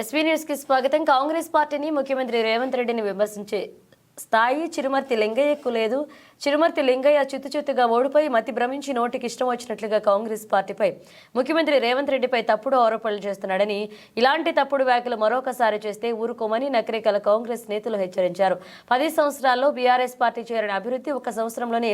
SV న్యూస్కి స్వాగతం. కాంగ్రెస్ పార్టీని ముఖ్యమంత్రి రేవంత్ రెడ్డిని విమర్శించే స్థాయి చిరుమర్తి లింగయ్యకు లేదు. చిరుమర్తి లింగయ్య చిత్తు చిత్తుగా ఓడిపోయి మతి భ్రమించి నోటికి ఇష్టం వచ్చినట్లుగా కాంగ్రెస్ పార్టీపై ముఖ్యమంత్రి రేవంత్ రెడ్డిపై తప్పుడు ఆరోపణలు చేస్తున్నాడని ఇలాంటి తప్పుడు వ్యాఖ్యలు మరొకసారి చేస్తే ఊరుకోమని నకరికల కాంగ్రెస్ నేతలు హెచ్చరించారు. పది సంవత్సరాల్లో బీఆర్ఎస్ పార్టీ చేరిన అభివృద్ధి ఒక సంవత్సరంలోనే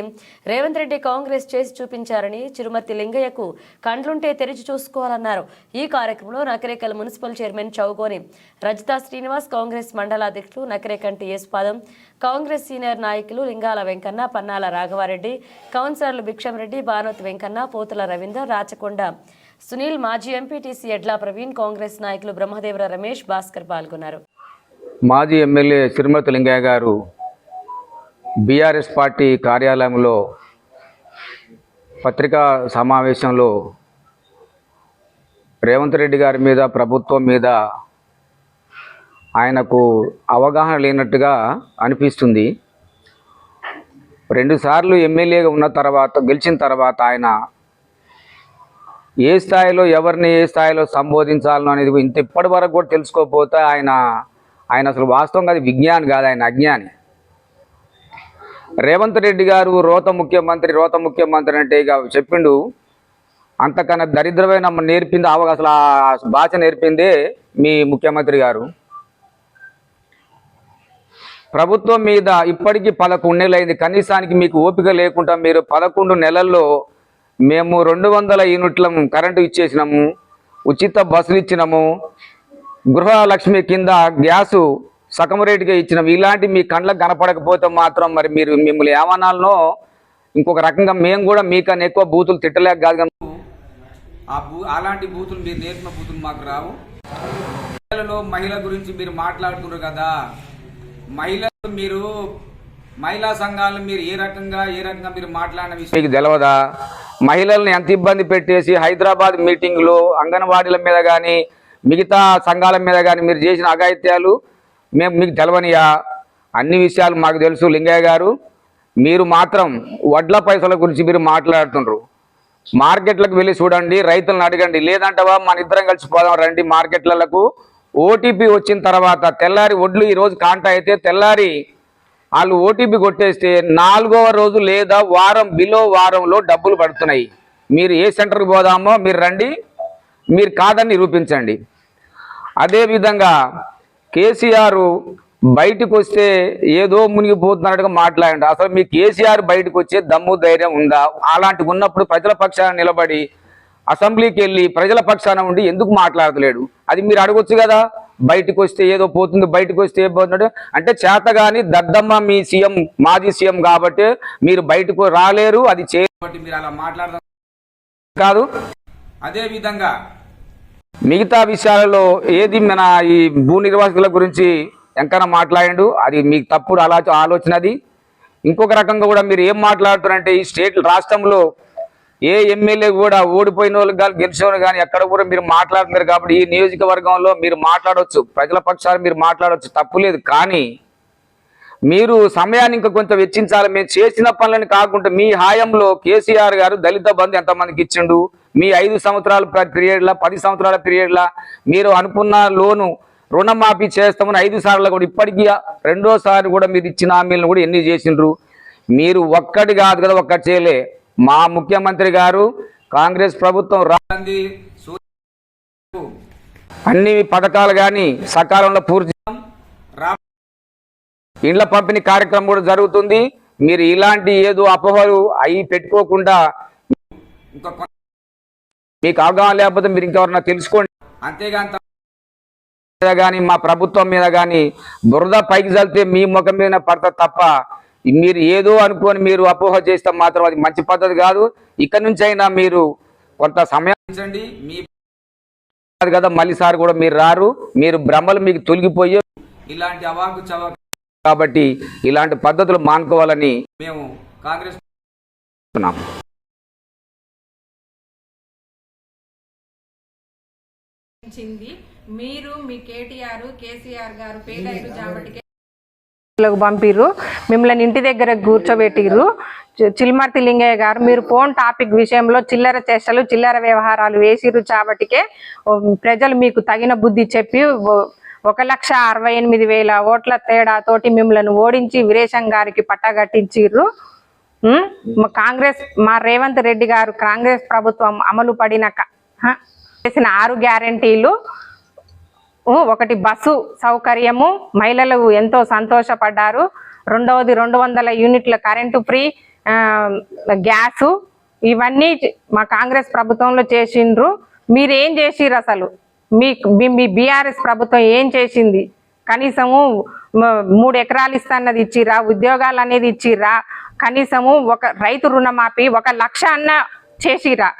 రేవంత్ రెడ్డి కాంగ్రెస్ చేసి చూపించారని చిరుమర్తి లింగయ్యకు కండ్లుంటే తెరిచి చూసుకోవాలన్నారు. ఈ కార్యక్రమంలో నకరేకల్ మున్సిపల్ చైర్మన్ చౌగోని రజితా శ్రీనివాస్ కాంగ్రెస్ మండలాధ్యక్షులు నకరేకంటి ఎస్ పాదం కాంగ్రెస్ సీనియర్ నాయకులు లింగాల వెంకన్న పన్నాల రాఘవారెడ్డి కౌన్సిలర్లు భిక్షంరెడ్డి భానోత్ వెంకన్న పోతుల రవీందర్ రాచకొండ సునీల్ మాజీ ఎంపీటీసీ ఎడ్లా ప్రవీణ్ కాంగ్రెస్ నాయకులు బ్రహ్మదేవర రమేష్ భాస్కర్ పాల్గొన్నారు. మాజీ ఎమ్మెల్యే సిరిమతి లింగయ్య గారు బీఆర్ఎస్ పార్టీ కార్యాలయంలో పత్రికా సమావేశంలో రేవంత్ రెడ్డి గారి మీద ప్రభుత్వం మీద ఆయనకు అవగాహన లేనట్టుగా అనిపిస్తుంది. రెండుసార్లు ఎమ్మెల్యేగా ఉన్న తర్వాత గెలిచిన తర్వాత ఆయన ఏ స్థాయిలో ఎవరిని ఏ స్థాయిలో సంబోధించాలనో అనేది ఇంత ఇప్పటి వరకు కూడా తెలుసుకోకపోతే ఆయన ఆయన అసలు వాస్తవంగా అది విజ్ఞాని కాదు ఆయన అజ్ఞాని. రేవంత్ రెడ్డి గారు రోత ముఖ్యమంత్రి రోత ముఖ్యమంత్రి అంటే ఇక చెప్పిండు అంతకన్నా దరిద్రమైన నేర్పింది ఆవ అసలు ఆ భాష నేర్పిందే మీ ముఖ్యమంత్రి గారు. ప్రభుత్వం మీద ఇప్పటికీ పదకొండు నెలలైంది అయింది కనీసానికి మీకు ఓపిక లేకుండా మీరు పదకొండు నెలల్లో మేము రెండు వందల యూనిట్ల కరెంటు ఇచ్చేసినాము ఉచిత బస్సులు ఇచ్చినాము గృహలక్ష్మి కింద గ్యాసు సగం రేటుగా ఇచ్చినాము. ఇలాంటి మీ కండ్లకు కనపడకపోతే మాత్రం మరి మీరు మిమ్మల్ని ఏమనాలనో ఇంకొక రకంగా మేము కూడా మీకన్నా ఎక్కువ బూతులు తిట్టలేక కాదు కానీ ఆ బూ అలాంటి బూతులు మీరు నేర్పిన బూతులు మాకు రావు. మహిళలలో మహిళ గురించి మీరు మాట్లాడుతున్నారు కదా. మహిళలు మీరు మహిళా సంఘాలు మీరు ఏ రకంగా ఏ రకంగా మీరు మాట్లాడిన విషయం? మీకు తెలవదా? మహిళల్ని ఎంత ఇబ్బంది పెట్టేసి హైదరాబాద్ మీటింగ్లు అంగన్వాడీల మీద కానీ మిగతా సంఘాల మీద కానీ మీరు చేసిన అఘాయిత్యాలు మేము మీకు తెలవనియా? అన్ని విషయాలు మాకు తెలుసు లింగయ్య గారు. మీరు మాత్రం వడ్ల పైసల గురించి మీరు మాట్లాడుతుండ్రు. మార్కెట్లకు వెళ్ళి చూడండి రైతులను అడగండి. లేదంటవా మన ఇద్దరం కలిసి పోదాం రండి మార్కెట్లకు ఓటీపీ వచ్చిన తర్వాత తెల్లారి వడ్లు ఈరోజు రోజు కాంటా అయితే తెల్లారి వాళ్ళు ఓటీపీ కొట్టేస్తే నాలుగవ రోజు లేదా వారం బిలో వారంలో డబ్బులు పడుతున్నాయి. మీరు ఏ సెంటర్కి పోదామో మీరు రండి మీరు కాదని నిరూపించండి. అదేవిధంగా కేసీఆర్ బయటకు వస్తే ఏదో మునిగిపోతున్నట్టుగా మాట్లాడండి. అసలు మీ కేసీఆర్ బయటకు వచ్చే దమ్ము ధైర్యం ఉందా? అలాంటి ఉన్నప్పుడు ప్రజల పక్షాన నిలబడి అసెంబ్లీకి వెళ్ళి ప్రజల పక్షాన ఉండి ఎందుకు మాట్లాడతలేడు? అది మీరు అడగొచ్చు కదా. బయటకు వస్తే ఏదో పోతుంది బయటకు వస్తే ఏ పోతున్నాడు అంటే చేతగాని దద్దమ్మ మీ సీఎం మాజీ సీఎం కాబట్టి మీరు బయటకు రాలేరు అది చే కాబట్టి మీరు అలా మాట్లాడదాం కాదు. అదే విధంగా మిగతా విషయాలలో ఏది మన ఈ భూ నిర్వాసితుల గురించి ఎంకన్నా మాట్లాడిండు అది మీకు తప్పుడు అలా ఆలోచన అది ఇంకొక రకంగా కూడా మీరు ఏం మాట్లాడుతున్నారంటే ఈ స్టేట్ రాష్ట్రంలో ఏ ఎమ్మెల్యే కూడా ఓడిపోయిన వాళ్ళు కానీ గెలిచేవారు కానీ ఎక్కడ కూడా మీరు మాట్లాడుతున్నారు కాబట్టి ఈ నియోజకవర్గంలో మీరు మాట్లాడవచ్చు ప్రజల పక్షాలు మీరు మాట్లాడవచ్చు తప్పు లేదు. కానీ మీరు సమయాన్ని ఇంకా కొంచెం వెచ్చించాలి. మేము చేసిన పనులను కాకుండా మీ హాయంలో కేసీఆర్ గారు దళిత బంధు ఎంతమందికి ఇచ్చిండు? మీ ఐదు సంవత్సరాల పీరియడ్లా పది సంవత్సరాల పీరియడ్లా మీరు అనుకున్న లోను రుణమాఫీ చేస్తామని ఐదు సార్లు కూడా ఇప్పటికీ రెండోసారి కూడా మీరు ఇచ్చిన హామీలను కూడా ఎన్ని చేసిండ్రు? మీరు ఒక్కటి కాదు కదా ఒక్కటి చేయలే. మా ముఖ్యమంత్రి గారు కాంగ్రెస్ ప్రభుత్వం రా గాంధీ సూర్య అన్ని పథకాలు కానీ సకాలంలో పూర్తి ఇండ్ల పంపిణీ కార్యక్రమం కూడా జరుగుతుంది. మీరు ఇలాంటి ఏదో అపోహలు అయి పెట్టుకోకుండా మీకు అవగాహన లేకపోతే మీరు ఇంకెవరన్నా తెలుసుకోండి. అంతేగాని మీద కానీ మా ప్రభుత్వం మీద కానీ బురద పైకి చల్లితే మీ ముఖం మీద పడతా తప్ప మీరు ఏదో అనుకొని మీరు అపోహ చేస్తే మాత్రం అది మంచి పద్ధతి కాదు. ఇక్కడి నుంచి అయినా మీరు కొంత సమయం మీ కదా మళ్ళీసారి కూడా మీరు రారు. మీరు భ్రమలు మీకు తొలగిపోయే ఇలాంటి అవాకు చవాకు కాబట్టి ఇలాంటి పద్ధతులు మానుకోవాలని మేము కాంగ్రెస్ మీరు మీ కేటీఆర్ కేసీఆర్ గారు పేదలు జాబటికి పంపిర్రు. మిమ్మల్ని ఇంటి దగ్గర కూర్చోబెట్టిర్రు. చిల్మర్తి లింగయ్య గారు మీరు ఫోన్ టాపిక్ విషయంలో చిల్లర చేష్టలు చిల్లర వ్యవహారాలు వేసిర్రు చాబట్టికే ప్రజలు మీకు తగిన బుద్ధి చెప్పి ఒక లక్ష అరవై ఎనిమిది వేల ఓట్ల తేడాతోటి మిమ్మల్ని ఓడించి వీరేశం గారికి పట్టగట్టించిర్రు మా కాంగ్రెస్ మా రేవంత్ రెడ్డి గారు కాంగ్రెస్ ప్రభుత్వం అమలు పడిన చేసిన ఆరు గ్యారంటీలు ఒకటి బస్సు సౌకర్యము. మహిళలు ఎంతో సంతోషపడ్డారు. రెండవది రెండు వందల యూనిట్ల కరెంటు ఫ్రీ గ్యాసు. ఇవన్నీ మా కాంగ్రెస్ ప్రభుత్వంలో చేసిండ్రు. మీరేం చేసిర్రు అసలు? మీ మీ- మీ బీఆర్ఎస్ ప్రభుత్వం ఏం చేసింది? కనీసము మూడు ఎకరాలు ఇస్తాన్నది ఇచ్చిర్రా? ఉద్యోగాలు అనేది ఇచ్చిర్రా? కనీసము ఒక రైతు రుణమాఫీ ఒక లక్ష అన్న చేసిరా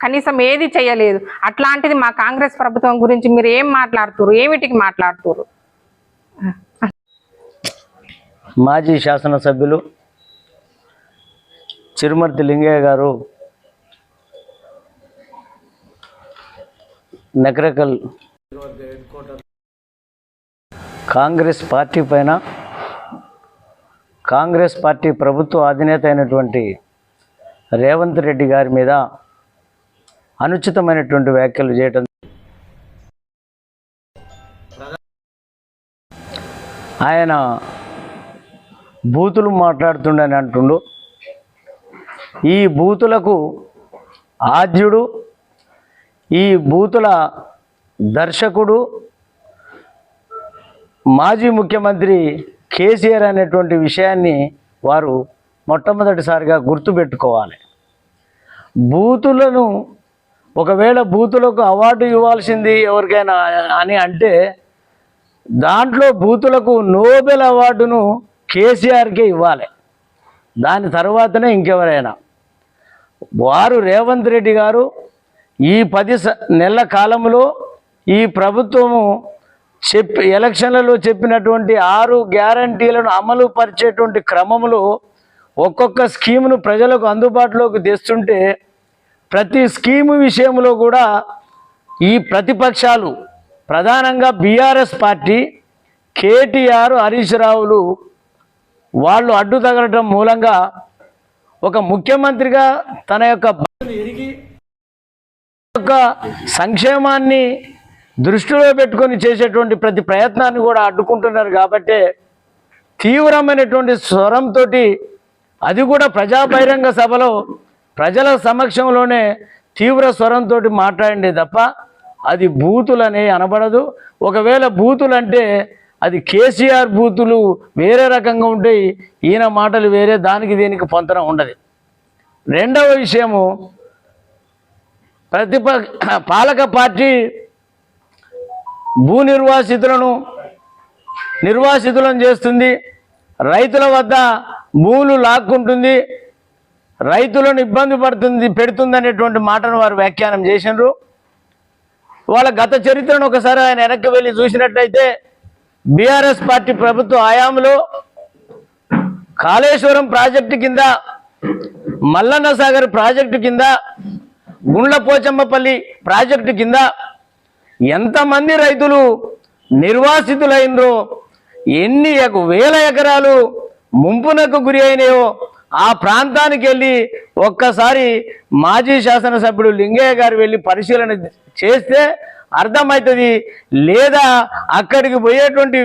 కనీసం ఏది చేయలేదు. అట్లాంటిది మా కాంగ్రెస్ ప్రభుత్వం గురించి మీరు ఏం మాట్లాడుతున్నారు ఏమిటికి మాట్లాడుతున్నారు మాజీ శాసనసభ్యులు చిరుమర్తి లింగయ్య గారు నకరకల్ కాంగ్రెస్ పార్టీ పైన కాంగ్రెస్ పార్టీ ప్రభుత్వ అధినేత అయినటువంటి రేవంత్ రెడ్డి గారి మీద అనుచితమైనటువంటి వ్యాఖ్యలు చేయటం. ఆయన బూతులు మాట్లాడుతుండని అంటుండు. ఈ బూతులకు ఆద్యుడు ఈ బూతుల దర్శకుడు మాజీ ముఖ్యమంత్రి కేసీఆర్ అనేటువంటి విషయాన్ని వారు మొట్టమొదటిసారిగా గుర్తుపెట్టుకోవాలి. బూతులను ఒకవేళ బూతులకు అవార్డు ఇవ్వాల్సింది ఎవరికైనా అని అంటే దాంట్లో బూతులకు నోబెల్ అవార్డును కేసీఆర్కే ఇవ్వాలి. దాని తర్వాతనే ఇంకెవరైనా. వారు రేవంత్ రెడ్డి గారు ఈ పది స- నెలల కాలంలో ఈ ప్రభుత్వము చెప్పి ఎలక్షన్లలో చెప్పినటువంటి ఆరు గ్యారంటీలను అమలు పరిచేటువంటి క్రమంలో ఒక్కొక్క స్కీమును ప్రజలకు అందుబాటులోకి తెస్తుంటే ప్రతి స్కీము విషయంలో కూడా ఈ ప్రతిపక్షాలు ప్రధానంగా బీఆర్ఎస్ పార్టీ కేటీఆర్ హరీష్ రావులు వాళ్ళు అడ్డు తగలటం మూలంగా ఒక ముఖ్యమంత్రిగా తన యొక్క యొక్క సంక్షేమాన్ని దృష్టిలో పెట్టుకొని చేసేటువంటి ప్రతి ప్రయత్నాన్ని కూడా అడ్డుకుంటున్నారు కాబట్టి తీవ్రమైనటువంటి స్వరంతో అది కూడా ప్రజా బహిరంగ సభలో ప్రజల సమక్షంలోనే తీవ్ర స్వరంతో మాట్లాడింది తప్ప అది బూతులనే అనబడదు. ఒకవేళ బూతులు అంటే అది కేసీఆర్ బూతులు వేరే రకంగా ఉంటాయి ఈయన మాటలు వేరే దానికి దీనికి పొంతన ఉండదు. రెండవ విషయము ప్రతిప పాలక పార్టీ భూ నిర్వాసితులను నిర్వాసితులను చేస్తుంది. రైతుల వద్ద భూములు లాక్కుంటుంది. రైతులను ఇబ్బంది పడుతుంది పెడుతుందనేటువంటి మాటను వారు వ్యాఖ్యానం చేసినారు. వాళ్ళ గత చరిత్రను ఒకసారి ఆయన వెనక్కి వెళ్ళి చూసినట్టయితే బీఆర్ఎస్ పార్టీ ప్రభుత్వ హయాంలో కాళేశ్వరం ప్రాజెక్టు కింద మల్లన్న సాగర్ ప్రాజెక్టు కింద గుండ్ల పోచమ్మపల్లి ప్రాజెక్టు కింద ఎంతమంది రైతులు నిర్వాసితులైనరో ఎన్ని వేల ఎకరాలు ముంపునకు గురి అయినాయో ఆ ప్రాంతానికి వెళ్ళి ఒక్కసారి మాజీ శాసనసభ్యుడు లింగయ్య గారు వెళ్ళి పరిశీలన చేస్తే అర్థమవుతుంది. లేదా అక్కడికి పోయేటువంటి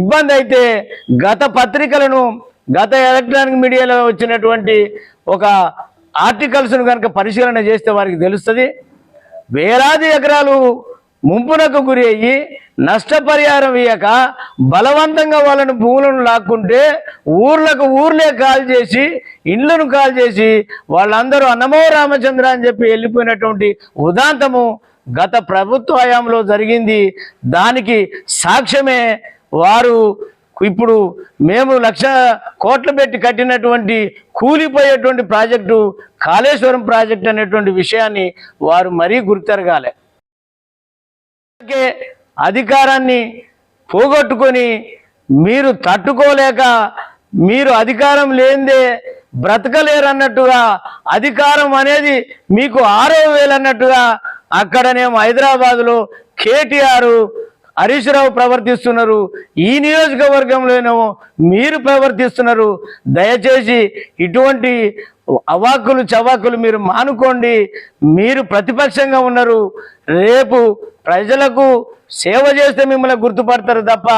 ఇబ్బంది అయితే గత పత్రికలను గత ఎలక్ట్రానిక్ మీడియాలో వచ్చినటువంటి ఒక ఆర్టికల్స్ను కనుక పరిశీలన చేస్తే వారికి తెలుస్తుంది. వేలాది ఎకరాలు ముంపునకు గురి అయ్యి నష్టపరిహారం ఇయ్యక బలవంతంగా వాళ్ళని భూములను లాక్కుంటే ఊర్లకు ఊర్లే కాల్ చేసి ఇండ్లను కాల్ చేసి వాళ్ళందరూ అన్నమో రామచంద్ర అని చెప్పి వెళ్ళిపోయినటువంటి ఉదాంతము గత ప్రభుత్వ హయాంలో జరిగింది. దానికి సాక్ష్యమే వారు ఇప్పుడు మేము లక్ష కోట్లు పెట్టి కట్టినటువంటి కూలిపోయేటువంటి ప్రాజెక్టు కాళేశ్వరం ప్రాజెక్ట్ అనేటువంటి విషయాన్ని వారు మరీ గుర్తెరగాలి. అధికారాన్ని పోగొట్టుకొని మీరు తట్టుకోలేక మీరు అధికారం లేనిదే బ్రతకలేరన్నట్టుగా అధికారం అనేది మీకు ఆరో వేలన్నట్టుగా అక్కడనేమో హైదరాబాదులో కేటీఆర్ హరీష్ రావు ప్రవర్తిస్తున్నారు. ఈ నియోజకవర్గంలోనేమో మీరు ప్రవర్తిస్తున్నారు. దయచేసి ఇటువంటి అవాకులు చవాకులు మీరు మానుకోండి. మీరు ప్రతిపక్షంగా ఉన్నారు. రేపు ప్రజలకు సేవ చేస్తే మిమ్మల్ని గుర్తుపడతారు తప్ప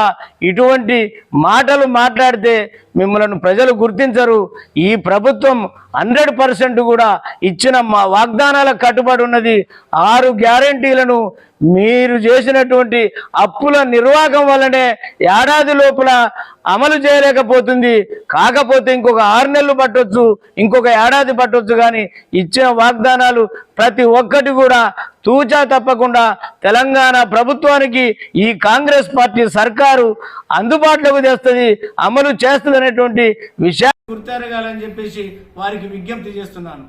ఇటువంటి మాటలు మాట్లాడితే మిమ్మల్ని ప్రజలు గుర్తించరు. ఈ ప్రభుత్వం హండ్రెడ్ పర్సెంట్ కూడా ఇచ్చిన మా వాగ్దానాలకు కట్టుబడి ఉన్నది. ఆరు గ్యారంటీలను మీరు చేసినటువంటి అప్పుల నిర్వాహకం వల్లనే ఏడాది లోపల అమలు చేయలేకపోతుంది. కాకపోతే ఇంకొక ఆరు నెలలు పట్టొచ్చు ఇంకొక ఏడాది పట్టొచ్చు కానీ ఇచ్చిన వాగ్దానాలు ప్రతి ఒక్కటి కూడా తూచా తప్పకుండా తెలంగాణ ప్రభుత్వానికి ఈ కాంగ్రెస్ పార్టీ సర్కారు అందుబాటులోకి తెస్తుంది అమలు చేస్తుంది అనేటువంటి విషయాన్ని గుర్తెరగాలని చెప్పేసి వారికి విజ్ఞప్తి చేస్తున్నాను.